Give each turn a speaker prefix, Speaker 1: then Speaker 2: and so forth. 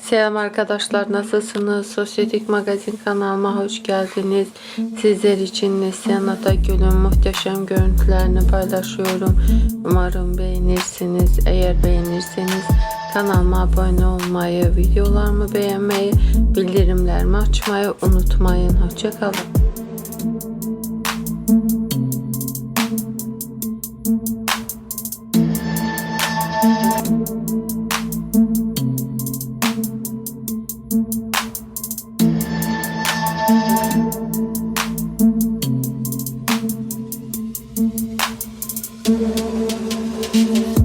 Speaker 1: Selam arkadaşlar nasılsınız? Sosyetik Magazin kanalıma hoş geldiniz. Sizler için Neslihan Atagül'ün muhteşem görüntülerini paylaşıyorum. Umarım beğenirsiniz. Eğer beğenirseniz kanalıma abone olmayı, videolarımı beğenmeyi, bildirimlerimi açmayı unutmayın. Hoşçakalın. Thank you.